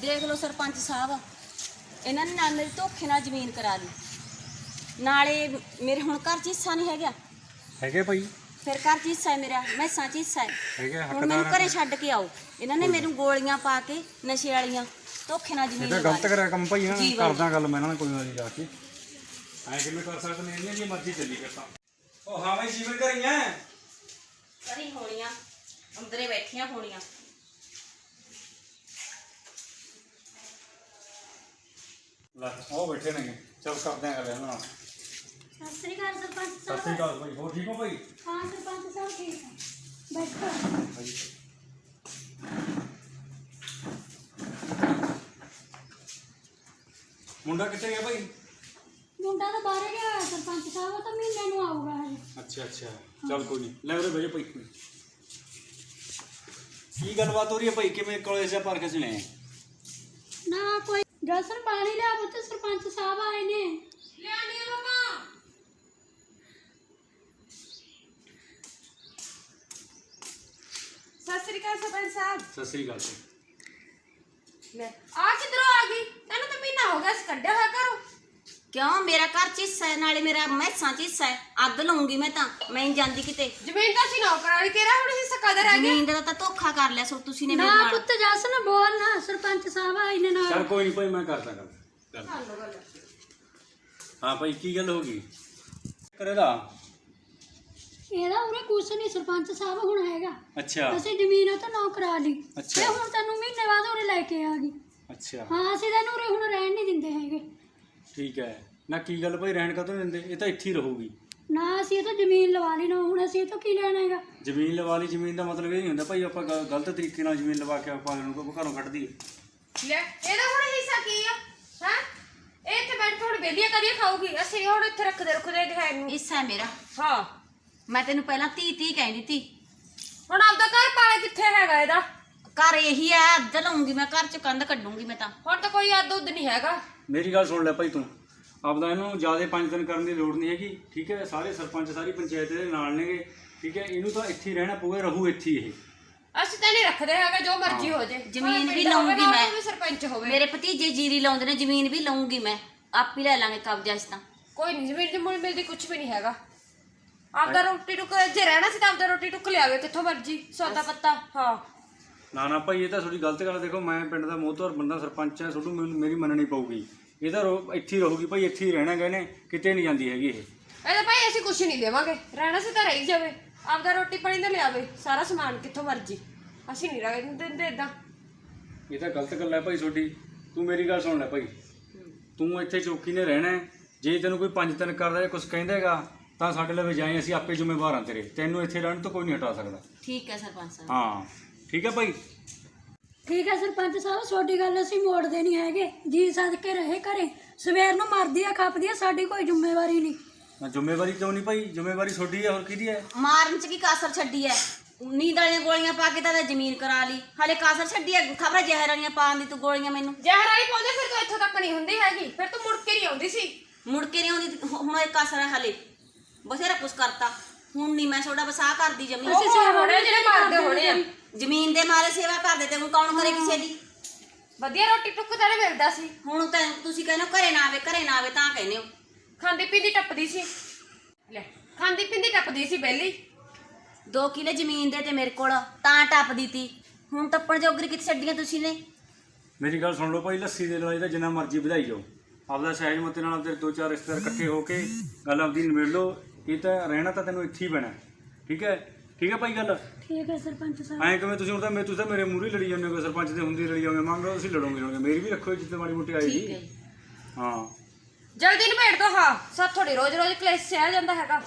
ਦੇਖ ਲਓ ਸਰਪੰਚ ਸਾਹਿਬ ਇਹਨਾਂ ਨੇ ਨਾਲ ਮੇਰੀ ਧੋਖੇ ਨਾਲ ਜ਼ਮੀਨ ਕਰਾ ਲਈ। ਨਾਲੇ ਮੇਰੇ ਹੁਣ ਘਰ 'ਚ ਹਿੱਸਾ ਨਹੀਂ ਹੈਗਾ। ਹੈਗੇ ਭਾਈ। ਫਿਰ ਘਰ 'ਚ ਹਿੱਸਾ ਹੈ ਮੇਰਾ ਮੈਸਾਂ 'ਚ ਹਿੱਸਾ ਹੈ। ਹੁਣ ਮੈਨੂੰ ਘਰੇ ਛੱਡ ਕੇ ਆਓ। ਇਹਨਾਂ ਨੇ ਮੈਨੂੰ ਗੋਲੀਆਂ ਪਾ ਕੇ ਨਸ਼ੇ ਵਾਲੀਆਂ ਧੋਖੇ ਨਾਲ ਜ਼ਮੀਨ ਇਹ ਤਾਂ ਲਵਾ ਗਲਤ। ਕਰਿਆ ਕੰਮ ਭਾਈ ਇਹਨਾਂ ਨੇ। ਕਰਦਾ ਗੱਲ ਮੈਂ ਇਹਨਾਂ ਨਾਲ ਕੋਈ ਵਾਰੀ ਜਾ ਕੇ। ਐਂ ਕਿਵੇਂ ਕਰ ਸਕਦੇ ਨੇ ਜੀ ਮਰਜ਼ੀ ਚੱਲੀ ਕਰਤਾ ਉਹ ਹਾਂ ਭਾਈ ਜੀਵਨ ਕਰੀਆਂ ਘਰੀ ਹੋਣੀਆਂ ਅੰਦਰੇ ਬੈਠੀਆਂ ਹੋਣੀਆਂ। ਲੈ ਉਹ ਬੈਠੇ ਨੇ ਚਲ ਕਰਦੇ ਆਂ ਗੱਲ ਇਹਨਾਂ ਨਾਲ। ਸਤਿ ਸ੍ਰੀ ਅਕਾਲ ਸਰਪੰਚ ਸਾਹਿਬ। ਸ੍ਰੀ ਅਕਾਲ ਭਾਈ ਹੋਰ ਠੀਕ ਹੋ ਭਾਈ? ਹਾਂ ਸਰਪੰਚ ਸਾਹਿਬ ਠੀਕ ਹੈ ਬੈਠੋ। ਮੁੰਡਾ ਕਿੱਥੇ ਗਿਆ ਭਾਈ? ਮੁੰਡਾ ਤਾਂ ਬਾਹਰ ਗਿਆ ਹੋਇਆ ਸਰਪੰਚ ਸਾਹਿਬ ਉਹ ਤਾਂ ਮਹੀਨੇ ਨੂੰ ਆਊਗਾ ਹਜੇ। ਅੱਛਾ ਅੱਛਾ। ਚਲ ਕੋਈ ਨਹੀਂ ਲੈ ਉਹਦੇ ਬੈਜੋ ਭਾਈ। ਕੀ ਗੱਲਬਾਤ ਹੋ ਰਹੀ ਹੈ ਭਾਈ? ਕਿਵੇਂ ਕੋਲੇ ਸੇ ਪਾਰਕ ਚ ਨੇ? ਨਾ ਕੋਈ ਜਸਨ ਪਾਣੀ ਲਿਆ ਪੁੱਤ ਸਰਪੰਚ ਸਾਹਿਬ ਆਏ ਨੇ। ਲਿਆਣੀ ਮਮਾ। ਸਤਿ ਸ੍ਰੀ ਅਕਾਲ ਸਰਪੰਚ ਸਾਹਿਬ। ਸਤਿ ਸ੍ਰੀ ਅਕਾਲ ਜੀ। ਆ ਕਿਧਰੋਂ ਆ ਗਈ? ਤੈਨੂੰ ਤਾਂ ਮਹੀਨਾ ਹੋ ਗਿਆ ਇਸ ਕੱਢਿਆ ਹੋਇਆ ਘਰੋਂ। ਕਿਉਂ? ਮੇਰਾ ਘਰ 'ਚ ਹਿੱਸਾ ਹੈ ਨਾਲੇ ਮੇਰਾ ਮੈਸਾਂ 'ਚ ਹਿੱਸਾ ਹੈ। ਅੱਗ ਲਾਉਂਗੀ ਮੈਂ ਤਾਂ। ਮੈਂ ਨਹੀਂ ਜਾਂਦੀ ਕਿਤੇ। ਜ਼ਮੀਨ ਤਾਂ ਸੀ ਨੌਕਰ ਵਾਲੀ ਤੇਰਾ ਹੁਣ ਹਿੱਸਾ ਕਦਰ ਹੈ ਜ਼ਮੀਨ ਦਾ ਤਾਂ ਧੋਖਾ ਕਰ ਲਿਆ ਸੋ ਤੁਸੀਂ ਨੇ ਮੇਰੇ ਨਾ ਨਾਲ। ਪੁੱਤ ਜਸਨ ਬੋਲ ਨਾ ਸਰਪੰਚ ਸਾਹਿਬ ਆਏ ਨੇ ਨਾਲ। ਚਲ ਕੋਈ ਨਹੀਂ ਭਾਈ ਮੈਂ ਕਰਦਾ ਗੱਲ। ਚੱਲ। ਹਾਂ ਭਾਈ ਕੀ ਗੱਲ ਹੋ ਗਈ? ਕਰੇਦਾ ਇਹਦਾ ਉਰੇ ਕੁਛ ਨਹੀਂ ਸਰਪੰਚ ਸਾਹਿਬ ਹੁਣ ਹੈਗਾ। ਅੱਛਾ। ਅਸੀਂ ਜ਼ਮੀਨ ਉਹ ਤੋਂ ਨੌ ਕਰਾ ਲਈ। ਅੱਛਾ। ਤੇ ਹੁਣ ਤੈਨੂੰ ਮਹੀਨੇ ਬਾਅਦ ਉਰੇ ਲੈ ਕੇ ਆ ਗਈ। ਅੱਛਾ। ਹਾਂ ਅਸੀਂ ਤੈਨੂੰ ਉਰੇ ਹੁਣ ਰਹਿਣ ਨਹੀਂ ਦਿੰਦੇ ਹੈਗੇ। ਠੀਕ ਹੈ। ਨਾ ਕੀ ਗੱਲ ਭਾਈ ਰਹਿਣ ਕਦੋਂ ਦਿੰਦੇ? ਇਹ ਤਾਂ ਇੱਥੇ ਹੀ ਰਹੂਗੀ। ਨਾ ਅਸੀਂ ਇਹ ਤਾਂ ਜ਼ਮੀਨ ਲਵਾ ਲਈ ਨਾ ਹੁਣ ਅਸੀਂ ਇਹ ਤੋਂ ਕੀ ਲੈਣਾ ਹੈਗਾ? ਜ਼ਮੀਨ ਲਵਾ ਲਈ ਜ਼ਮੀਨ ਦਾ ਮਤਲਬ ਇਹ ਨਹੀਂ ਹੁੰਦਾ ਭਾਈ ਆਪਾਂ ਗਲਤ ਤਰੀਕੇ ਨਾਲ ਜ਼ਮੀਨ ਲਵਾ ਕੇ ਆਪਾਂ ਨੂੰ ਕੋ ਘਰੋਂ ਕੱਢ ਦਈਏ। ਲੈ ਇਹਦਾ ਹੁਣ ਹਿੱਸਾ ਕੀ ਆ? ਹੈ? ਇਹ ਇੱਥੇ ਬੈਠ ਥੋੜੀ ਬੇਲੀਆਂ ਕਰੀਏ ਖਾਊਗੀ। ਅਸੀਂ ਹੁਣ ਇੱਥੇ ਰੱਖਦੇ ਰੱਖਦੇ ਦਿਖਾਏ ਨੂੰ। ਹਿੱਸਾ ਹੈ ਮੇਰਾ। ਹਾਂ। ਮੈਂ ਤੈਨੂੰ ਪਹਿਲਾਂ ਧੀ ਧੀ ਕਹਿੰਦੀ ਤੀ ਹੁਣ ਆਪਦਾ ਘਰ ਪਾਲੇ ਕਿੱਥੇ ਹੈਗਾ ਇਹਦਾ? ਘਰ ਇਹੀ ਹੈ ਅੱਧ ਲਾਉਂਗੀ ਮੈਂ ਘਰ 'ਚ ਕੰਧ ਕੱਢੂੰਗੀ ਮੈਂ ਤਾਂ। ਹੁਣ ਤਾਂ ਕੋਈ ਅੱਧ ਉੱਧ ਨਹੀਂ ਹੈਗਾ। ਮੇਰੀ ਗੱਲ ਸੁਣ ਲੈ ਭਾਈ ਤੂੰ। ਆਪਦਾ ਇਹਨੂੰ ਜ਼ਿਆਦਾ ਪੰਜ ਦਿਨ ਕਰਨ ਦੀ ਲੋੜ ਨਹੀਂ ਹੈਗੀ ਠੀਕ ਹੈ? ਸਾਰੇ ਸਰਪੰਚ ਸਾਰੀ ਪੰਚਾਇਤ ਦੇ ਨਾਲ ਨੇਗੇ ਠੀਕ ਹੈ? ਇਹਨੂੰ ਤਾਂ ਇੱਥੇ ਹੀ ਰਹਿਣਾ ਪਊਗਾ ਰਹੂ ਇੱਥੇ ਹੀ ਇਹ। ਅਸੀਂ ਤਾਂ ਨਹੀਂ ਰੱਖਦੇ ਹੈਗਾ ਜੋ ਮਰਜ਼ੀ ਹੋ ਜੇ। ਜ਼ਮੀਨ ਵੀ ਨਾ, ਮੈਂ। ਸਰਪੰਚ ਹੋਵੇ। ਮੇਰੇ ਭਤੀਜੇ ਜੀਰੀ ਲਾਉਂਦੇ ਨੇ ਜ਼ਮੀਨ ਵੀ ਲਾਉਂਗੀ ਮੈਂ। ਆਪ ਹੀ ਲੈ ਲਾਂਗੇ ਕਬਜ਼ਾ ਇਸ ਤਾਂ ਕੋਈ ਨਹੀਂ ਜ਼ਮੀਨ ਦੀ ਮੁੱਲ ਮਿਲਦੀ ਕੁਝ ਵੀ ਨਹੀਂ ਹੈਗਾ। ਆਪਦਾ ਰੋਟੀ ਟੁੱਕ ਜੇ ਰਹਿਣਾ ਸੀ ਤਾਂ ਆਪਦਾ ਰੋਟੀ ਟੁੱਕ ਲਿਆਵੇ ਕਿੱਥੋਂ ਮਰਜ਼ੀ। ਸੌਦਾ ਪੱਤਾ ਹਾਂ। ਨਾ ਨਾ ਭਾਈ ਇਹ ਤਾਂ ਥੋੜੀ ਗਲਤ ਗੱਲ। ਦੇਖੋ ਮੈਂ ਪਿੰਡ ਦਾ ਮੋਹਤਵਰ ਬੰਦਾ ਸਰਪੰਚ ਹੈ ਤੁਹਾਨੂੰ ਮੈਨੂੰ ਮੇਰੀ ਮੰਨਣੀ ਪਊਗੀ। ਇਹ ਤਾਂ ਰੋ- ਇੱਥੇ ਹੀ ਰਹੂਗੀ ਭਾਈ ਇੱਥੇ ਹੀ ਰਹਿਣਾ ਇਹਨੇ ਕਿਤੇ ਨਹੀਂ ਜਾਂਦੀ ਹੈਗੀ ਇਹ। ਇਹਦਾ ਭਾਈ ਅਸੀਂ ਕੁਝ ਨਹੀਂ ਦੇਵਾਂਗੇ। ਰਹਿਣਾ ਸੀ ਤਾਂ ਰਹੀ ਜਾਵੇ। ਆਪਦਾ ਰੋਟੀ ਪਾਣੀ ਤਾਂ ਲਿਆਵੇ ਸਾਰਾ ਸਮਾਨ ਕਿੱਥੋਂ ਮਰਜ਼ੀ। ਅਸੀਂ ਨਹੀਂ ਰਹਿਣ ਦਿੰਦੇ ਇਦਾਂ ਇਹ ਤਾਂ ਗਲਤ ਗੱਲ ਹੈ ਭਾਈ ਤੁਹਾਡੀ। ਤੂੰ ਮੇਰੀ ਗੱਲ ਸੁਣ ਲੈ ਭਾਈ। ਤੂੰ ਇੱਥੇ ਚੌਕੀ ਨੇ ਰਹਿਣਾ ਹੈ। ਜੇ ਤੈਨੂੰ ਕੋਈ ਪੰਜ ਤਿੰਨ ਕਰਦਾ ਜਾਂ ਕੁਝ ਕਹਿੰਦਾ ਹੈਗਾ ਤਾਂ ਸਾਡੇ ਲਈ ਜਾਏ ਅਸੀਂ ਆਪੇ ਜ਼ਿੰਮੇਵਾਰ ਹਾਂ ਤੇਰੇ। ਤੈਨੂੰ ਇੱਥੇ ਰਹਿਣ ਤੋਂ ਕੋਈ ਨਹੀਂ ਹਟਾ ਸਕਦਾ। ਠੀਕ ਹੈ ਸਰਪੰਚ ਸਾਹਿਬ। ਹਾਂ। ਠੀਕ ਹੈ ਭਾਈ। ਠੀਕ ਹੈ ਸਰਪੰਚ ਸਾਹਿਬ ਤੁਹਾਡੀ ਗੱਲ ਅਸੀਂ ਮੋੜਦੇ ਨਹੀਂ ਹੈਗੇ। ਜੀ ਸਦਕੇ ਰਹੇ ਘਰੇ। ਸਵੇਰ ਨੂੰ ਮਰਦੀ ਆ ਖਪਦੀ ਆ ਸਾਡੀ ਕੋਈ ਜ਼ਿੰਮੇਵਾਰੀ ਨਹੀਂ। ਨਾ ਜ਼ਿੰਮੇਵਾਰੀ ਕਿਉਂ ਨਹੀਂ ਭਾਈ? ਜ਼ਿੰਮੇਵਾਰੀ ਤੁਹਾਡੀ ਹੈ ਹੋਰ ਕਿਹਦੀ ਹੈ ਮਾਰਨ 'ਚ ਕੀ ਕਾਸਰ ਛੱਡੀ ਹੈ ਨੀਂਦ ਵਾਲੀਆਂ ਗੋਲੀਆਂ ਪਾ ਕੇ ਤਾਂ ਜ਼ਮੀਨ ਕਰਾ ਲਈ। ਹਲੇ ਕਾਸਰ ਛੱਡੀ ਹੈ ਖਬਰਾਂ ਜ਼ਹਿਰ ਵਾਲੀਆਂ ਪਾਉਣ ਦੀ ਤੂੰ ਗੋਲੀਆਂ ਮੈਨੂੰ। ਜ਼ਹਿਰ ਵਾਲੀ ਪਾਉਂਦੇ ਫਿਰ ਤੂੰ ਇੱਥੋਂ ਤੱਕ ਨਹੀਂ ਹੁੰਦੀ ਹੈਗੀ। ਫਿਰ ਤੂੰ ਮੁੜ ਕੇ ਨਹੀਂ ਆਉਂਦੀ ਸੀ। ਮੁੜ ਕੇ ਨਹੀਂ ਆਉਂਦੀ ਤੇ ਹੁਣ ਇਹ ਕਾਸਰ ਹੈ ਹਲੇ। ਬਥੇਰਾ ਕੁਛ ਕਰਤਾ। ਹੁਣ ਨਹੀਂ ਮੈਂ ਤੁਹਾਡਾ ਵਸਾ ਕਰਦੀ ਜ਼ਮੀਨ ਅਸੀਂ ਸਿਰ ਹੋਣੇ ਜਿਹੜੇ ਜ਼ਮੀਨ ਦੇ ਮਾਰੇ ਸੇਵਾ ਕਰਦੇ ਤੇ ਹੁਣ ਕੌਣ ਕਰੇ ਕਿਸੇ ਦੀ? ਵਧੀਆ ਰੋਟੀ ਟੁੱਕ ਤਾਂ ਨਹੀਂ ਮਿਲਦਾ ਸੀ। ਹੁਣ ਤਾਂ ਤੁਸੀਂ ਕਹਿੰਦੇ ਹੋ ਘਰੇ ਨਾ ਆਵੇ ਘਰੇ ਨਾ ਆਵੇ ਤਾਂ ਕਹਿੰਦੇ ਹੋ। ਖਾਂਦੀ ਪੀਂਦੀ ਟੱਪਦੀ ਸੀ। ਲੈ ਖਾਂਦੀ ਪੀਂਦੀ ਟੱਪਦੀ ਸੀ ਪਹਿਲੀ 2 ਕਿਲੇ ਜ਼ਮੀਨ ਦੇ ਤੇ ਮੇਰੇ ਕੋਲ ਤਾਂ ਟੱਪਦੀ ਤੀ। ਹੁਣ ਟੱਪਣ ਜੋਗਰੀ ਕਿੱਥੇ ਛੱਡੀਆਂ ਤੁਸੀਂ ਨੇ? ਮੇਰੀ ਗੱਲ ਸੁਣ ਲਓ ਭਾਈ ਲੱਸੀ ਦੇ ਲੜਾਈ ਦਾ ਜਿੰਨਾ ਮਰਜ਼ੀ ਵਧਾਈ ਜਾਓ। ਆਪਦਾ ਸਹਿਜ ਮਤੇ ਨਾਲ ਤੇਰੇ ਦੋ ਚਾਰ ਰਿਸ਼ਤੇਦਾਰ ਇਕੱਠੇ ਹੋ ਕੇ ਗੱਲ ਆਪਦੀ ਨਿਬੇੜ ਲਓ। ਇਹ ਤਾਂ ਰਹਿਣਾ ਤਾਂ ਤੈਨੂੰ ਇੱਥੇ ਹੀ ਪੈਣਾ ਠੀਕ ਹੈ? ਠੀਕ ਹੈ ਭਾਈ ਗੱਲ? ਠੀਕ ਹੈ ਸਰਪੰਚ ਸਾਹਿਬ। ਐਂ ਕਿਵੇਂ ਤੁਸੀਂ ਹੁਣ ਤਾਂ ਮੈਂ ਤੁਸੀਂ ਤਾਂ ਮੇਰੇ ਮੂਹਰੇ ਲੜੀ ਜਾਂਦੇ ਹੋ ਸਰਪੰਚ ਦੇ ਹੁੰਦੀ ਲੜੀ ਜਾਂਦੇ ਮੰਗ ਲਓ ਤੁਸੀਂ ਲੜੋਗੇ ਲੜੋਗੇ ਮੇਰੀ ਵੀ ਰੱਖੋ ਜਿੱਤੇ ਮਾੜੀ ਮੋਟੀ ਆਏਗੀ ਠੀਕ ਹੈ ਜੀ। ਹਾਂ। ਜਲਦੀ ਨਿਬੇੜ ਦੋ ਹਾਂ। ਸਭ ਥੋੜੀ ਰੋਜ਼ ਰੋਜ਼ ਕਲੇਸ਼ ਸਹਿ ਜਾਂਦਾ ਹੈਗਾ।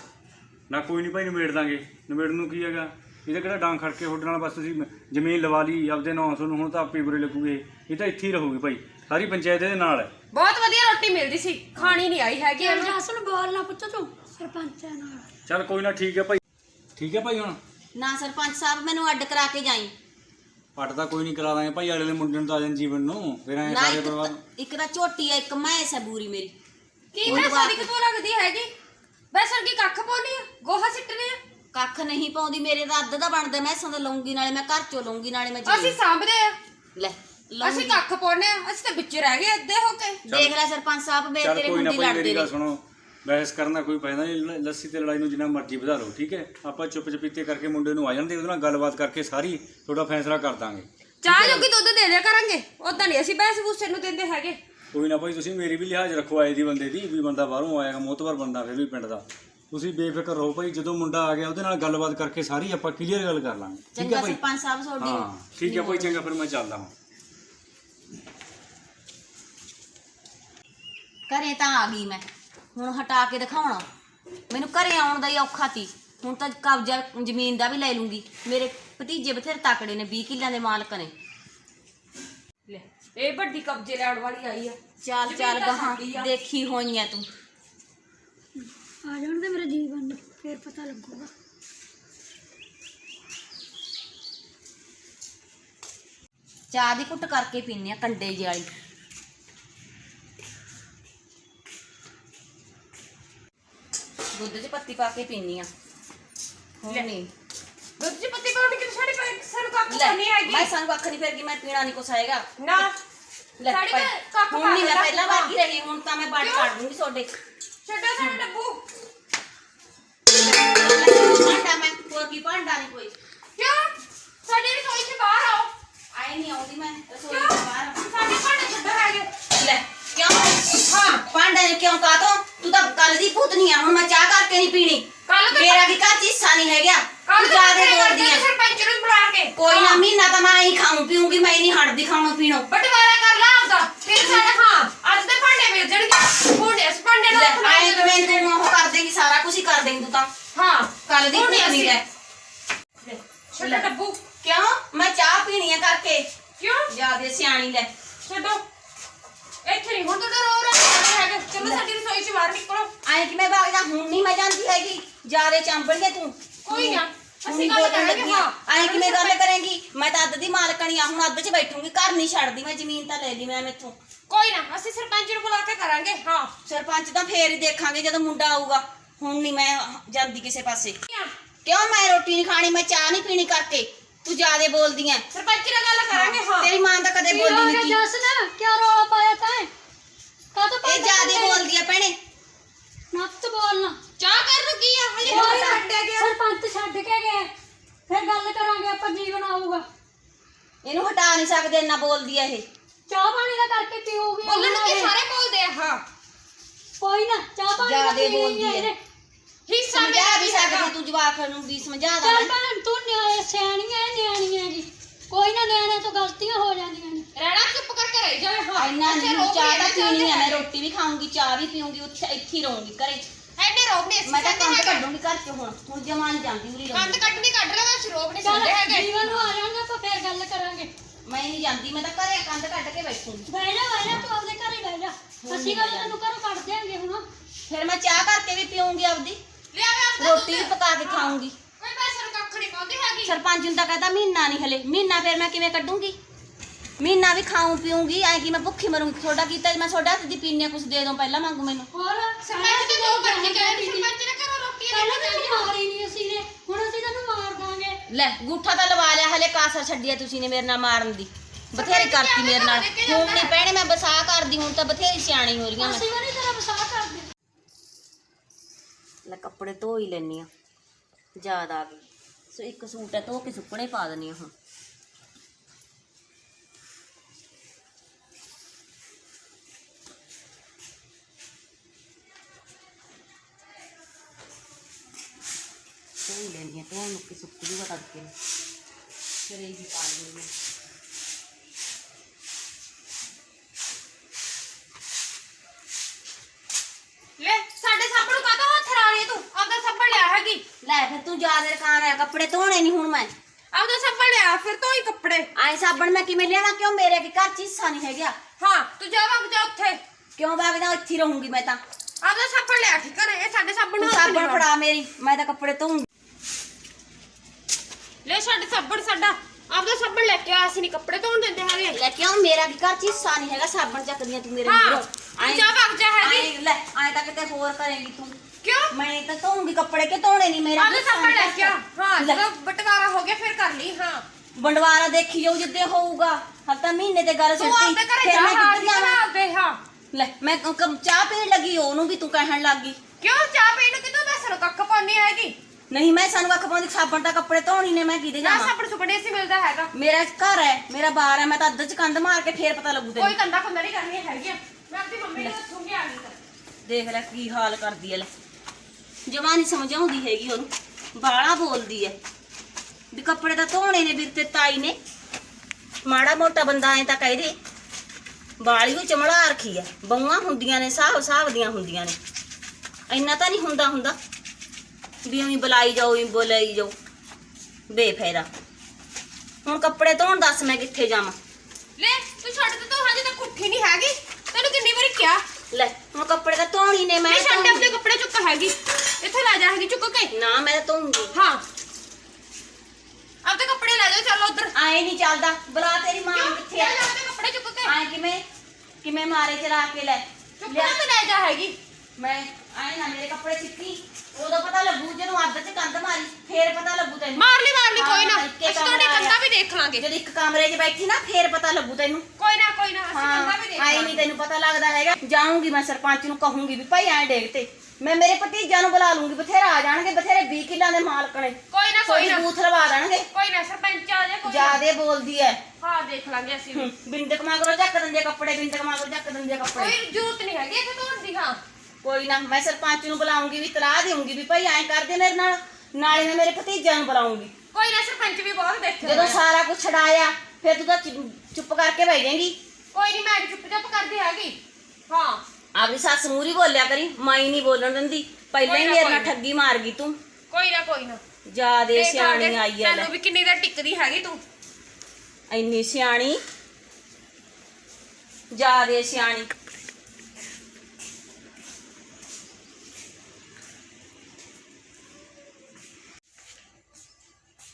ਨਾ ਕੋਈ ਨਹੀਂ ਭਾਈ ਨਿਬੇੜ ਦਾਂਗੇ। ਨਿਬੇੜਨ ਨੂੰ ਕੀ ਹੈਗਾ? ਇਹਦਾ ਕਿਹੜਾ ਡਾਂਗ ਖੜ ਕੇ ਤੁਹਾਡੇ ਨਾਲ ਬਸ ਤੁਸੀਂ ਜ਼ਮੀਨ ਲਵਾ ਲਈ ਆਪਦੇ ਨਾਂ ਤੁਹਾਨੂੰ ਹੁਣ ਤਾਂ ਆਪੇ ਬੁਰੇ ਲੱਗੂਗੇ। ਇਹ ਤਾਂ ਇੱਥੇ ਹੀ ਰਹੂਗੀ ਭਾਈ। ਸਾਰੀ ਪੰਚਾਇਤ ਇਹਦੇ ਨਾਲ ਹੈ। ਬਹੁਤ ਵਧੀਆ ਰੋਟੀ ਮਿਲਦੀ ਸੀ। ਖਾਣੀ ਨਹੀਂ ਆਈ ਹੈਗੀ। ਇਹਨੂੰ ਜਸਨ ਬੋਲ ਨਾ ਪੁੱਤ ਤੂੰ। ਸਰਪੰਚ ਹੈ ਨਾਲ। ਚੱਲ ਕੋਈ ਨਾ ਠੀਕ ਹੈ ਭਾਈ। ਠੀਕ ਹੈ ਭਾਈ ਹੁਣ? ਨਾ ਸਰਪੰਚ ਸਾਹਿਬ ਮੈਨੂੰ ਅੱਡ ਕਰਾ ਕੇ ਜਾਈ। ਪੱਟ ਤਾਂ ਕੋਈ ਨਹੀਂ ਕਰਾ ਦਾਂਗੇ ਭਾਈ ਅਗਲੇ ਮੁੰਡੇ ਨੂੰ ਤਾਂ ਆ ਜਾਣ ਜੀਵਨ ਨੂੰ। ਫਿਰ ਐਂ ਨਾ ਸਾਰੇ ਇੱਕ ਪਰਿਵਾਰ ਤਾਂ- ਇੱਕ ਤਾਂ ਝੋਟੀ ਹੈ ਇੱਕ ਮੈਂਸ ਹੈ ਬੂਰੀ ਮੇਰੀ। ਕੀ ਮੈਂ ਸਾਡੀ ਕਿਤੋਂ ਲੱਗਦੀ ਹੈਗੀ? ਬੈਸਰ ਕੀ ਕੱਖ ਪਾਉਣੀ ਆ ਗੋਹਾ ਸਿੱਟਨੇ ਆ। ਕੱਖ ਨਹੀਂ ਪਾਉਂਦੀ ਮੇਰੇ ਦਾ ਅੱਧ ਦਾ ਬਣਦਾ ਮੈਸਾਂ ਦਾ ਲਊਂਗੀ ਨਾਲੇ ਮੈਂ ਘਰ ਚੋਂ ਲਊਂਗੀ ਨਾਲੇ ਮੈਂ ਅਸੀਂ ਜ਼ਮੀਨ ਸਾਂਭਦੇ ਆ। ਲੈ ਅਸੀਂ ਕੱਖ ਪਾਉਨੇ ਆ ਅਸੀਂ ਤਾਂ ਵਿੱਚ ਰਹਿ ਗਏ ਅੱਧੇ ਹੋ ਕੇ। ਦੇਖ ਲੈ ਸਰਪੰਚ ਸਾਹਿਬ ਬੇ ਚੱਲ ਤੇਰੇ ਕੋਈ ਨਾ ਹੁੰਦੀ ਭਾਈ ਲੜਦੇ ਮੇਰੀ ਗੱਲ ਨੇ ਸੁਣੋ। ਬਹਿਸ ਕਰਨ ਦਾ ਕੋਈ ਫਾਇਦਾ ਨਹੀਂ ਲ- ਲੱਸੀ ਤੇ ਲੜਾਈ ਨੂੰ ਜਿੰਨਾ ਮਰਜ਼ੀ ਵਧਾ ਲਓ ਠੀਕ ਹੈ? ਆਪਾਂ ਚੁੱਪ ਚਪੀਤੇ ਕਰਕੇ ਮੁੰਡੇ ਨੂੰ ਆ ਜਾਂਦੇ ਉਹਦੇ ਨਾਲ ਗੱਲਬਾਤ ਕਰਕੇ ਸਾਰੀ ਤੁਹਾਡਾ ਫੈਸਲਾ ਕਰ ਦਾਂਗੇ। ਚਾਹ ਜੋਗੀ ਦੁੱਧ ਦੇ ਦਿਆ ਕਰਾਂਗੇ ਉਦਾਂ ਨਹੀਂ ਅਸੀਂ ਬੈਸ ਬੂਸੇ ਨੂੰ ਦਿੰਦੇ ਹੈਗੇ। ਕੋਈ ਨਾ ਭਾਈ ਤੁਸੀਂ ਮੇਰੀ ਵੀ ਲਿਹਾਜ਼ ਰੱਖੋ ਆਏ ਦੀ ਬੰਦੇ ਦੀ ਵੀ ਬੰਦਾ ਬਾਹਰੋਂ ਆਏਗਾ ਮੋਤਬਰ ਬੰਦਾ ਫਿਰ ਵੀ ਪਿੰਡ ਦਾ। ਤੁਸੀਂ ਬੇਫਿਕਰ ਰਹੋ ਭਾਈ ਜਦੋਂ ਮੁੰਡਾ ਆ ਗਿਆ ਉਹਦੇ ਨਾਲ ਗੱਲਬਾਤ ਕਰਕੇ ਸਾਰੀ ਆਪਾਂ ਕਲੀਅਰ ਗੱਲ ਕਰ ਲਾਂਗੇ। ਠੀਕ ਚੰਗਾ ਹੈ ਭਾਈ? ਸਰਪੰਚ ਸਾਹਿਬ ਤੁਹਾਡੀ ਹਾਂ ਠੀਕ ਹੈ ਭਾਈ ਚੰਗਾ ਫਿਰ ਮੈਂ ਚੱਲਦਾ ਹਾਂ। ਘਰੇ ਤਾਂ ਆ ਗਈ ਮੈਂ। ਹੁਣ ਹਟਾ ਕੇ ਦਿਖਾਉਣਾ। ਮੈਨੂੰ ਘਰੇ ਆਉਣ ਦਾ ਹੀ ਔਖਾ ਸੀ। ਹੁਣ ਤਾਂ ਕਬਜ਼ਾ ਜ਼ਮੀਨ ਦਾ ਵੀ ਲੈ ਲੂੰਗੀ। ਮੇਰੇ ਭਤੀਜੇ ਬਥੇਰੇ ਤਕੜੇ ਨੇ 20 ਕਿੱਲਿਆਂ ਦੇ ਮਾਲਕ ਨੇ। ਲੈ ਇਹ ਵੱਡੀ ਕਬਜ਼ੇ ਲੈਣ ਵਾਲੀ ਆਈ ਆ। ਚਾਲ ਚਾਲ ਤਾਂ ਗਾਹਾਂ। ਦੇਖੀ ਹੋਈਆਂ ਤੂੰ। ਆ ਜਾਣ ਦੇ ਮੇਰੇ ਜੀਵਨ ਫੇਰ ਪਤਾ ਲੱਗੂਗਾ। ਚਾਹ ਦੀ ਕੁੱਟ ਕਰਕੇ ਪੀਨੇ ਆ ਕੰਡੇ ਜਿਹੀ ਵਾਲੀ। ਦੁੱਧ 'ਚ ਪੱਤੀ ਪਾ ਕੇ ਪੀਨੀ ਆ। ਹੁਣ ਲੈ। ਨਹੀਂ। ਦੁੱਧ ਚ ਪੱਤੀ ਪਾਉਣ ਕਿ ਸਾਡੇ ਪੈ ਸਾਨੂੰ ਕੱਖ ਲੈ ਨਹੀਂ ਹੈਗੀ। ਮੈਂ ਸਾਨੂੰ ਅੱਖ ਨਹੀਂ ਫਿਰ ਕਿ ਮੈਂ ਪੀਣਾ ਨਹੀਂ ਕੁਛ ਆਏਗਾ ਨਾ। ਲੈ ਸਾਡੀ ਭਾਈ, ਤਾਂ ਕੱਖ ਹੁਣ ਨਹੀਂ ਮੈਂ ਪਾ ਪਹਿਲਾਂ ਕੇ ਵਾਰ ਰਹੀ ਹੁਣ ਤਾਂ ਮੈਂ ਬਾੜ ਕਿਉਂ? ਕੱਢ ਦੂੰਗੀ ਤੁਹਾਡੇ। ਛੱਡੋ ਸਾਡੇ ਡੱਬੂ। ਭਾਂਡਾ ਮੈਂ ਹੋਰ ਕੀ ਭਾਂਡਾ ਨਹੀਂ ਕੋਈ। ਕਿਉਂ? ਸਾਡੀ ਰਸੋਈ ਚ ਬਾਹਰ ਆਓ। ਆਏ ਨਹੀਂ ਆਉਂਦੀ ਮੈਂ ਰਸੋਈ ਕਿਉਂ? ਤੋਂ ਬਾਹਰ ਸਾਡੇ ਭਾਂਡੇ ਛੱਡੋ ਹੈਗੇ। ਲੈ ਕਿਉਂ? ਹਾਂ। ਭਾਂਡਾ ਕਿਉਂ ਕਾਤੋਂ ਤੂੰ? ਤਾਂ ਕੱਲ ਦੀ ਭੂਤਨੀ ਆ ਹੁਣ ਮੈਂ ਚਾਹ ਕਰਕੇ ਨਹੀਂ ਪੀਣੀ। ਕੱਲ ਤਾਂ ਮੇਰਾ ਵੀ ਘਰ ਚ ਹਿੱਸਾ ਨਹੀਂ ਹੈਗਾ। ਕੱਲ ਤੂੰ ਜਿਆਦੇ ਬੋਲਦੀ ਆ। ਸਰਪੰਚ ਨੂੰ ਬੁਲਾ ਕੇ। ਕੋਈ ਨਾ ਮਹੀਨਾ ਤਾਂ ਮੈਂ ਹੀ ਖਾਉਂ ਪੀਉਂਗੀ ਮੈਂ ਨਹੀਂ ਹਟਦੀ ਖਾਣੋਂ ਪੀਣੋਂ। ਬਟਵਾਰਾ ਕਰ ਲਾ ਆਪਦਾ। ਫਿਰ ਸਾਡਾ ਹਾਂ ਅੱਜ ਦੇ ਭਾਂਡੇ ਮਿਲ ਜਾਣਗੇ। ਹੁਣ ਇਸ ਭਾਂਡੇ ਨੂੰ ਲੈ ਰੱਖਣਾ ਆਏ ਤੂੰ ਉਹ ਕਰ ਦੇਂਗੀ ਸਾਰਾ ਕੁਝ ਹੀ ਕਰ ਦੇਂਗੀ ਤੂੰ ਤਾਂ। ਹਾਂ। ਕੱਲ ਦੀ ਹੁਣ ਨਹੀਂ ਭੂਤਨੀ ਲੈ। ਛੱਡੋ ਡੱਬੂ। ਕਿਉਂ? ਮੈਂ ਚਾਹ ਪੀਣੀ ਆ ਕਰਕੇ। ਕਿਉਂ? ਜਿਆਦੇ ਸਿਆਣੀ ਲੈ। ਛੱਡੋ। ਇੱਥੇ ਨਹੀਂ ਹੁਣ ਤਾਂ ਰੋ ਰਹਾ ਹੈਗਾ। ਚਲੋ ਸਾਡੀ ਰਸੋਈ ਚ ਬਾਹਰ ਨਿਕਲੋ। ਆਏ ਕਿ ਮੈਂ ਬਾਗ ਜਾ ਹੁਣ ਨਹੀਂ ਮੈਂ ਜਾਂਦੀ ਹੈਗੀ। ਜਿਆਦੇ ਚੰਬੜ ਗਿਆ ਤੂੰ। ਕੋਈ ਨਾ, ਅਸੀਂ ਅਸੀਂ ਗੱਲ ਗੱਲ ਕਰਾਂਗੇ, ਲੱਗੀ ਹਾਂ। ਆਏ ਕਿਵੇਂ ਗੱਲ ਕਰੇਂਗੀ? ਮੈਂ ਤਾਂ ਅੱਧ ਦੀ ਮਾਲਕਣੀ ਆ ਹੁਣ ਅੱਧ 'ਚ ਬੈਠੂੰਗੀ। ਘਰ ਨਹੀਂ ਛੱਡਦੀ ਮੈਂ ਜ਼ਮੀਨ ਤਾਂ ਲੈ ਲਈ ਮੈਂ ਮੈਥੋਂ। ਕੋਈ ਨਾ ਅਸੀਂ ਸਰਪੰਚ ਨੂੰ ਬੁਲਾ ਕੇ ਕਰਾਂਗੇ ਹਾਂ। ਸਰਪੰਚ ਤਾਂ ਫੇਰ ਹੀ ਦੇਖਾਂਗੇ ਜਦੋਂ ਮੁੰਡਾ ਆਊਗਾ। ਹੁਣ ਨਹੀਂ ਮੈਂ ਜਾਂਦੀ ਕਿਸੇ ਪਾਸੇ। ਕਿਉਂ ਮੈਂ ਰੋਟੀ ਨਹੀਂ ਖਾਣੀ ਮੈਂ ਚਾਹ ਨਹੀਂ ਪੀਣੀ ਕਰਕੇ? ਤੂੰ ਜਿਆਦੇ ਬੋਲਦੀ ਐ ਸਰਪੰਚ ਨਾਲ ਗੱਲ ਕਰਾਂਗੇ? ਹਾਂ। ਤੇਰੀ ਮਾਂ ਤਾਂ ਕਦੇ ਬੋਲੀ ਨਹੀਂ ਗਿਆ ਸੀ ਜਸ ਨਾ ਕਿਆ ਰੌਲਾ ਪਾਇਆ ਤੈਂ? ਕਾ ਤਾਂ ਇਹ ਜਿਆਦੇ ਬੋਲਦੀ ਐ ਭੈਣੇ। ਨੱਤ ਬੋਲਣਾ। ਚਾਹ ਕਰ ਨੂੰ ਕੀ ਆ? ਹਜੇ ਹੋਰ ਨਾ, ਛੱਡਿਆ ਗਿਆ। ਸਰਪੰਚ ਛੱਡ ਕੇ ਗਏ ਫਿਰ ਗੱਲ ਕਰਾਂਗੇ ਆਪਾਂ ਜੀਵਨ ਆਊਗਾ ਇਹਨੂੰ ਹਟਾ ਨਹੀਂ ਸਕਦੇ ਇੰਨਾ ਬੋਲਦੀ ਐ ਇਹ। ਚਾਹ ਪਾਣੀ ਦਾ ਕਰਕੇ ਪੀਊਗੀ ਬੋਲਣ ਕੇ। ਸਾਰੇ ਬੋਲਦੇ ਆ। ਹਾਂ। ਕੋਈ ਨਾ ਚਾਹ ਪਾਣੀ ਦਾ ਜ਼ਿਆਦੇ ਬੋਲਦੀ। ਇਹਨੇ। ਹਿੱਸਾ ਸਮਝਾ ਮੇਰਾ ਵੀ ਵੀ ਹੈਗਾ ਸਕਦੀ ਤੂੰ ਜਵਾਕ ਨੂੰ ਵੀ ਸਮਝਾ ਚੱਲ ਦਾ ਭੈਣ ਤੂੰ ਸਿਆਣੀ ਨਿਆਣੀ ਹੈਗੀ ਕੋਈ ਨਾ ਨਿਆਣੇ ਤੋਂ ਗਲਤੀਆਂ ਹੋ ਜਾਂਦੀਆਂ ਨੇ। ਰਹਿਣਾ ਚੁੱਪ ਕਰਕੇ ਰਹਿ ਜਾਵੇ ਹਾਂ। ਇੰਨਾ ਇੱਥੇ ਨਹੀਂ ਰੋਕ ਚਾਹ ਪੀਣੀ ਆ ਮੈਂ। ਰੋਟੀ ਵੀ ਖਾਊਂਗੀ ਚਾਹ ਵੀ ਪੀਊਂਗੀ ਉੱਥੇ ਇੱਥੇ ਹੀ ਰਹੂੰਗੀ ਘਰੇ। ਐਡੇ ਰੋਬ ਨਹੀਂ ਅਸੀਂ ਮੈਂ ਤਾਂ ਕੰਧ ਹੈਗੇ। ਕੱਢੂੰਗੀ ਘਰ ਚ ਹੁਣ ਹੁਣ ਜਮਾਨ ਜਾਂਦੀ ਉਰੀ ਕੰਧ ਰਹੂੰਗੀ ਕੱਢਣੀ ਕੱਢ ਲਵਾਂ ਅਸੀਂ ਰੋਬ ਨਹੀਂ ਚੱਲ ਸਕਦੇ ਹੈਗੇ। ਜੀਵਨ ਨੂੰ ਆ ਜਾਣਾ ਆਪਾਂ ਫਿਰ ਗੱਲ ਕਰਾਂਗੇ। ਮੈਂ ਨਹੀਂ ਜਾਂਦੀ ਮੈਂ ਤਾਂ ਘਰੇ ਕੰਧ ਕੱਢ ਕੇ ਬੈਠੂੰਗੀ। ਬਹਿ ਜਾ ਬਹਿ ਜਾ ਤੂੰ ਆਪਦੇ ਘਰੇ ਬਹਿ ਜਾ। ਅਸੀਂ ਗੱਲ ਤੈਨੂੰ ਘਰੋਂ ਕੱਢ ਦਿਆਂਗੇ ਹੁਣ। ਫਿਰ ਮੈਂ ਚਾਹ ਕਰਕੇ ਵੀ ਲਿਆਵੇ ਆਪਦਾ। ਰੋਟੀ। ਪਕਾ ਕੇ ਖਾਊਂਗੀ। ਕੋਈ ਪੈਸੇ ਨੂੰ ਕੱਖ ਨਹੀਂ ਪਾਉਂਦੀ ਹੈਗੀ। ਸਰਪੰਚ ਨੂੰ ਤਾਂ ਕਹਦਾ ਮਹੀਨਾ ਨਹੀਂ ਹਲੇ। ਮਹੀਨਾ ਫਿਰ ਮੈਂ ਕਿਵੇਂ ਕੱਢੂੰਗੀ? ਮਹੀਨਾ ਵੀ ਖਾਊਂ ਪੀਊਂਗੀ ਐ ਕਿ ਮੈਂ ਭੁੱਖੀ ਮਰੂੰਗੀ। ਤੁਹਾਡਾ ਕੀਤਾ ਮੈਂ ਤੁਹਾਡਾ ਹੱਥ ਦੀ ਪੀਣੀ ਕੁਛ ਦੇ ਦੋ ਪਹਿਲਾਂ ਮੰਗੂ ਮੈਨੂੰ। ਹੋਰ ਸਰਪੰਚ ਨੇ ਦੋ ਕਰਨੀ ਕਹਿੰਦੇ ਸਰਪੰਚ ਨੇ ਘਰੋਂ ਰੋਟੀ ਪਹਿਲਾਂ ਤੈਨੂੰ ਮਾਰੀ ਨਹੀਂ ਅਸੀਂ ਨੇ ਹੁਣ ਅਸੀਂ ਤੈਨੂੰ ਮਾਰ ਦਾਂਗੇ। ਲੈ ਗੂਠਾ ਤਾਂ ਲਵਾ ਲਿਆ ਹਲੇ ਕਾਸਰ ਛੱਡਿਆ ਤੁਸੀਂ ਨੇ ਮੇਰੇ ਨਾਲ ਮਾਰਨ ਦੀ। ਬਥੇਰੀ ਕਰਤੀ ਮੇਰੇ ਨਾਲ। ਹੁਣ ਨਹੀਂ ਪੈਣੇ ਮੈਂ ਬਸਾ ਕਰਦੀ ਹੁਣ ਤਾਂ ਬਥੇਰੀ ਸਿਆਣੀ ਹੋ ਰਹੀਆਂ ਮੈਂ ਅਸੀਂ ਵੀ ਨਹੀਂ ਤੇਰਾ ਵਸਾ ਕਰਦੇ ਲੈ ਕੱਪੜੇ ਧੋ ਹੀ ਲੈਣੀ ਆ ਯਾਦ ਆ ਗਈ ਸੋ ਇੱਕ ਸੂਟ ਹੈ, ਧੋ ਕੇ ਸੁੱਕਣੇ ਪਾ ਦਨੀ ਆ ਹੁਣ। ਧੋ ਹੀ ਲੈਣੀ ਆ ਧੋਣ ਨੂੰ ਕਿ ਸੁੱਕ ਜੂਗਾ ਤੜਕੇ ਨੂੰ। ਫਿਰ ਇਹ ਵੀ ਪਾ ਲੂੰਗੀ ਲੈ ਸਾਡੇ ਸਾਬਣ ਨੂੰ ਕਾਹਦਾ ਹੱਥ ਲਾ ਰਹੀ ਹੈ ਤੂੰ ਆਪਦਾ ਸਾਬਣ ਲਿਆ ਹੈਗੀ ਲੈ ਫਿਰ ਤੂੰ ਜ਼ਿਆਦਾ ਰਕਾਨ ਆ ਕੱਪੜੇ ਧੋਣੇ ਨਹੀਂ ਹੁਣ ਮੈਂ ਆਪਦਾ ਸਾਬਣ ਲਿਆ ਫਿਰ ਤੋਂ ਹੀ ਕੱਪੜੇ ਆਏ ਸਾਬਣ ਮੈਂ ਕਿਵੇਂ ਲਿਆਵਾਂ ਕਿਉਂ ਮੇਰੇ ਕੀ ਘਰ ਚ ਹਿੱਸਾ ਨਹੀਂ ਹੈਗਾ ਹਾਂ ਤੂੰ ਜਾ ਵਗ ਜਾ ਉੱਥੇ ਕਿਉਂ ਬਾਗਦਾ ਇੱਥੇ ਹੀ ਰਹੂੰਗੀ ਮੈਂ ਤਾਂ ਆਪਦਾ ਸਾਬਣ ਲਿਆ ਠੀਕ ਹੈ ਇਹ ਸਾਡੇ ਸਾਬਣ ਤੂੰ ਨੂੰ ਹੱਥ ਨਹੀਂ ਸਾਬਣ ਲਾਉਣਾ। ਫੜਾ ਮੇਰੀ ਮੈਂ ਤਾਂ ਕੱਪੜੇ ਧੋਉਂਗੀ ਲੈ ਸਾਡੇ ਸਾਬਣ ਸਾਡਾ ਆਪਦਾ ਸਾਬਣ ਲੈ ਕੇ ਆ ਅਸੀਂ ਨਹੀਂ ਕੱਪੜੇ ਧੋਣ ਦਿੰਦੇ ਹੈਗੇ ਲੈ ਕਿਉਂ ਮੇਰਾ ਕੀ ਘਰ ਚ ਹਿੱਸਾ ਨਹੀਂ ਹੈਗਾ ਸਾਬਣ ਚੱਕਦੀਆਂ ਤੂੰ ਮੇਰੇ ਹਾਂ, ਮੂਹਰੋਂ ਤੂੰ ਜਾ ਵਗ ਜਾ ਹੈਗੀ। ਆਏਂ ਲੈ ਆਏ ਤਾਂ ਕਿਤੇ ਹੋਰ ਕਰੇਂਗੀ ਤੂੰ। ਕਿਉਂ? ਮੈਂ ਤਾਂ ਧੋਉਂਗੀ ਕੱਪੜੇ ਕਿ ਧੋਣੇ ਨਹੀਂ ਮੇਰਾ ਹਿੱਸਾ ਸਾਬਣ ਲੈ ਨਹੀਂ ਕੇ ਆ ਹਾਂ ਲੈ। ਜਦੋਂ ਬਟਵਾਰਾ ਹੋ ਗਿਆ ਫਿਰ ਕਰ ਲਈ ਹਾਂ। ਬੰਡਵਾਰਾ ਦੇਖੀ ਜਾਊ ਜਿੱਦੇ ਹੋਊਗਾ। ਹਲ ਤਾਂ ਮਹੀਨੇ ਤੇ ਗੱਲ ਤੂੰ ਸਿੱਟੀ ਆਪਦੇ ਘਰੇ ਜਾ ਮੈਂ ਹਾਂ ਕਿੱਧਰ ਆਪਦੇ ਹਾਂ। ਲੈ ਮੈਂ ਕ- ਕ- ਚਾਹ ਪੀਣ ਲੱਗੀ ਉਹਨੂੰ ਵੀ ਤੂੰ ਕਹਿਣ ਲੱਗੀ ਕਿਉਂ? ਚਾਹ ਪੀਣ ਨੂੰ ਕਿਤੋਂ ਦੱਸ ਨੂੰ ਕੱਖ ਪਾਉਣੀ ਹੈਗੀ। ਨਹੀਂ ਮੈਂ ਸਾਨੂੰ ਅੱਖ ਪਾਉਂਦੀ ਸਾਬਣ ਤਾਂ ਕੱਪੜੇ ਧੋਣੀ ਨੇ ਮੈਂ ਕਿਹਦੇ ਨਾ ਜਾਵਾਂ? ਸਾਪੜ ਸੁਪੜੇ ਸੀ ਮਿਲਦਾ ਹੈਗਾ। ਮੇਰਾ ਘਰ ਹੈ ਮੇਰਾ ਬਾਰ ਹੈ ਮੈਂ ਤਾਂ ਅੱਧ ਚ ਕੰਧ ਮਾਰ ਕੇ ਫੇਰ ਪਤਾ ਲੱਗੂ ਕੋਈ ਤੈਨੂੰ। ਕੰਦਾ ਕੁੰਦਾ ਨਹੀਂ ਕਰਨੀ ਹੈਗੀ ਮੈਂ ਆਪਣੀ ਮੰਮੀ ਨੂੰ ਦੱਸੂਗੀ ਆ ਗਈ ਤਾਂ। ਦੇਖ ਲੈ ਕੀ ਹਾਲ ਕਰਦੀ ਐ ਲੈ। ਜਮਾ ਨਹੀਂ ਸਮਝਾਉਂਦੀ ਹੈਗੀ ਉਹਨੂੰ। ਬਾਲਾ ਬੋਲਦੀ ਐ। ਵੀ ਕੱਪੜੇ ਤਾਂ ਧੋਣੇ ਨੇ ਵੀਰ ਤੇ ਤਾਈ ਨੇ। ਮਾੜਾ ਮੋਟਾ ਬੰਦਾ ਐ ਤਾਂ ਕਹਿ ਦੇ। ਬਾਲੀ ਉਹ ਚਮੜਾ ਰੱਖੀ ਐ। ਬੰਗਾਂ ਹੁੰਦੀਆਂ ਨੇ ਹਿਸਾਬ ਹਿਸਾਬ ਦੀਆਂ ਹੁੰਦੀਆਂ ਨੇ। ਇੰਨਾ ਤਾਂ ਨਹੀਂ ਹੁੰਦਾ ਹੁੰਦਾ। ਵੀ ਉਹੀ ਬੁਲਾਈ ਜਾਓ ਵੀ ਬੁਲਾਈ ਜਾਓ। ਬੇਫਾਇਦਾ। ਹੁਣ ਕੱਪੜੇ ਧੋਣ ਦੱਸ ਮੈਂ ਕਿੱਥੇ ਜਾਵਾਂ। ਲੈ ਤੂੰ ਛੱਡ ਤੇ ਤੂੰ ਹਜੇ ਤੱਕ ਉੱਠੀ ਨਹੀਂ ਹੈਗੀ। ਤੈਨੂੰ ਕਿੰਨੀ ਵਾਰੀ ਕਿਹਾ? ਲੈ ਹੁਣ ਕੱਪੜੇ ਤਾਂ ਧੋਣੀ ਨੇ ਮੈਂ ਮੈਂ ਛੱਡ ਧੋਊਂਗੀ। ਆਪਣੇ ਕੱਪੜੇ ਚੁੱਕ ਹੈਗੀ। ਇੱਥੇ ਲੈ ਜਾ ਹੈਗੀ ਚੁੱਕ ਕੇ। ਨਾ ਮੈਂ ਤਾਂ ਧੋਉਂਗੀ ਹਾਂ। ਆਪਦੇ ਕੱਪੜੇ ਲੈ ਜਾ ਚੱਲ ਉਧਰ। ਆਏ ਨਹੀਂ ਚੱਲਦਾ। ਬੁਲਾ ਤੇਰੀ ਮਾਂ ਨੂੰ ਕਿੱਥੇ ਆ? ਲੈ ਜਾ ਆਪਣੇ ਕੱਪੜੇ ਚੁੱਕ ਕੇ। ਆਏ ਕਿਵੇਂ? ਕਿਵੇਂ ਮਾਰੇ ਚਲਾ ਕੇ ਲੈ। ਚੁੱਕ ਲਿਆ। ਤੇ ਲੈ ਜਾ ਹੈਗੀ। ਮੈਂ ਆਏ ਨਾ ਮੇਰੇ ਕੱਪੜੇ ਸਿੱਟੀ। ਉਦੋਂ ਪਤਾ ਲੱਗੂ ਜਦੋਂ ਅੱਧ ਚ ਕੰਧ ਮਾਰੀ ਫੇਰ ਪਤਾ ਲੱਗੂ ਤੈਨੂੰ। ਮਾਰ ਲਈ ਮਾਰ ਲਈ ਕੋਈ ਨਾ। ਹਾਂ, ਇੱਕੇ ਅਸੀਂ ਤੁਹਾਡੇ ਕਮਰਾ। ਵੀ ਦੇਖ ਲਾਂਗੇ। ਜਦੋਂ ਇੱਕ ਕਮਰੇ 'ਚ ਬੈਠੀ ਨਾ ਫੇਰ ਪਤਾ ਲੱਗੂ ਤੈਨੂੰ। ਕੋਈ ਨਾ ਕੋਈ ਨਾ ਅਸੀਂ ਹਾਂ ਕੰਦਾ ਵੀ ਦੇਖ ਆਏ ਨਹੀਂ ਤੈਨੂੰ ਪਤਾ ਲੱਗਦਾ ਹੈਗਾ। ਜਾਊਂਗੀ ਮੈਂ ਸਰਪੰਚ ਨੂੰ ਕਹੂੰਗੀ ਵੀ ਭਾਈ ਐਂ ਡੇਗ ਤੇ। ਮੈਂ ਮੇਰੇ ਭਤੀਜਿਆਂ ਨੂੰ ਬੁਲਾ ਲੂੰਗੀ ਬਥੇਰਾ ਆ ਜਾਣਗੇ ਬਥੇਰੇ 20 ਕਿੱਲਾਂ ਦੇ ਮਾਲਕ ਨੇ। ਕੋਈ ਨਾ ਕੋਈ ਕੋਈ ਨਾ। ਬੂਥ ਲਵਾ ਦੇਣਗੇ। ਕੋਈ ਨਾ ਸਰਪੰਚ ਆ ਜਾ ਕੋਈ ਨਾ। ਜਿਆਦੇ ਬੋਲਦੀ ਐ। ਹਾਂ ਦੇਖ ਲਾਂਗੇ ਅਸੀਂ ਵੀ। ਹੂੰ, ਬਿੰਦਕ ਮਾਗਰੋ ਚੱਕ ਦਿੰਦੇ ਕੱਪੜੇ ਬਿੰਦਕ ਮਾਗਰੋ ਚੱਕ ਦਿੰਦੇ ਕੱਪੜੇ। ਕੋਈ ਜ਼ਰੂਰਤ ਨਹੀਂ ਹੈਗੀ ਇੱਥੇ ਧੋਣ ਦੀ ਹਾਂ। ਕੋਈ ਨਾ ਮੈਂ ਸਰਪੰਚ ਨੂੰ ਬੁਲਾਉਂਗੀ ਵੀ ਤਲਾਹ ਦੇਉਂਗੀ ਵੀ ਭਾਈ ਐਂ ਕਰਦੇ ਮੇਰੇ ਨਾਲ। ਨਾਲੇ ਮੈਂ ਮੇਰੇ ਭਤੀਜਿਆਂ ਨੂੰ ਬੁਲਾਉਂਗੀ। ਕੋਈ ਨਾ ਸਰਪੰਚ ਵੀ ਬਹੁਤ ਦੇਖੇ ਜਦੋਂ ਸਾਰਾ ਕੁਝ ਛਡਾਇਆ ਫਿਰ ਤੂੰ ਤਾਂ ਚੁ- ਚੁੱਪ ਕਰਕੇ ਬਹਿ ਜਾਏਂਗੀ ਕੋਈ ਨਹੀਂ ਮੈਂ ਚੁੱਪ ਚਾਪ ਕਰਦੀ ਹੈਗੀ ਹਾਂ ਆਪਦੀ ਸੱਸ ਮੂਰੀ ਬੋਲਿਆ ਕਰੀ ਮਾਈ ਨਹੀਂ ਬੋਲਣ ਦਿੰਦੀ ਪਹਿਲਾਂ ਹੀ ਕੋਈ ਨਾ, ਮੇਰੇ ਕੋਈ ਨਾਲ ਨਾ। ਠੱਗੀ ਮਾਰ ਗਈ ਤੂੰ ਕੋਈ ਨਾ ਕੋਈ ਨਾ ਜਿਆਦੇ ਦੇਖ ਸਿਆਣੀ ਲਾਂਗੇ, ਆਈ ਐ ਲੈ ਤੈਨੂੰ ਵੀ ਕਿੰਨੀ ਦੇਰ ਟਿਕਦੀ ਹੈਗੀ ਤੂੰ ਇੰਨੀ ਸਿਆਣੀ ਜਿਆਦੇ ਸਿਆਣੀ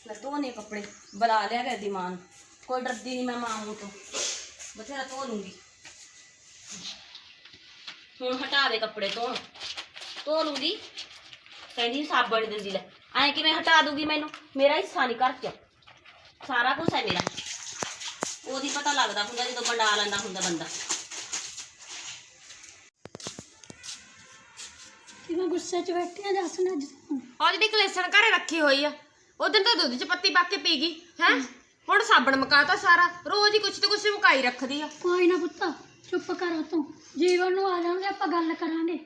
ਲੈ ਧੋਨੇ ਕੱਪੜੇ ਬੁਲਾ ਲਿਆ ਗਿਆ ਦੀ ਕੋਈ ਡਰਦੀ ਨਹੀਂ ਮੈਂ ਮਾਂ ਨੂੰ ਤੋਂ। ਬਥੇਰਾ ਧੋ ਲੂੰਗੀ। ਹੁਣ ਹਟਾ ਦੇ ਕੱਪੜੇ ਧੋਣ। ਧੋ ਲੂੰਗੀ। ਕਹਿੰਦੀ ਸਾਬਣ ਨੀ ਦਿੰਦੀ ਲੈ। ਐਂ ਕਿਵੇਂ ਹਟਾ ਦੂਗੀ ਮੈਨੂੰ? ਮੇਰਾ ਹਿੱਸਾ ਨਹੀਂ ਘਰ ਚ। ਸਾਰਾ ਕੁਝ ਹੈ ਮੇਰਾ। ਉਹਦੀ ਪਤਾ ਲੱਗਦਾ ਹੁੰਦਾ ਜਦੋਂ ਵੰਡਾ ਲੈਂਦਾ ਹੁੰਦਾ ਬੰਦਾ। ਕਿਵੇਂ ਗੁੱਸੇ 'ਚ ਬੈਠੀ ਆ ਦੱਸ ਨਾ ਅੱਜ? ਆ ਜਿਹੜੀ ਕਲੇਸਣ ਘਰੇ ਰੱਖੀ ਹੋਈ ਆ ਉਦੋਂ ਤਾਂ ਦੁੱਧ ਚ ਪੱਤੀ ਪਾ ਕੇ ਪੀ ਗਈ ਹੈ? ਹੁਣ ਸਾਬਣ ਮਕਾਤਾ ਸਾਰਾ ਰੋਜ਼ ਹੀ ਕੁਛ ਤੇ ਕੁਛ ਮੁਕਾਈ ਰੱਖਦੀ ਆ। ਕੋਈ ਨਾ ਪੁੱਤ ਚੁੱਪ ਕਰ ਤੂੰ ਜੀਵਨ ਨੂੰ ਆ ਜਾਣਗੇ ਆਪਾਂ ਗੱਲ ਕਰਾਂਗੇ।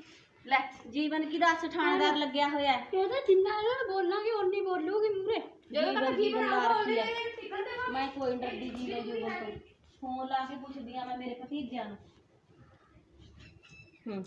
ਲੈ ਜੀਵਨ ਕੀ ਦੱਸ ਠਾਣੇਦਾਰ ਲੱਗਿਆ ਹੋਇਆ ਹੈ? ਇਹਦੇ ਜਿੰਨਾ ਇਹਨਾਂ ਨੂੰ ਬੋਲਾਂਗੇ ਓਨੀ ਬੋਲੂਗੀ ਮੂਰੇ ਜੀਵਨ ਜੀਵਨ ਲਾ ਰੱਖੀ ਹੈ ਮੈਂ ਕੋਈ ਡਰਦੀ ਜੀਵਨ ਜੀਵਨ ਤੋਂ। ਫੋਨ ਲਾ ਕੇ ਪੁੱਛਦੀ ਆ ਮੈਂ ਮੇਰੇ ਭਤੀਜਿਆਂ ਨੂੰ। ਹੂੰ।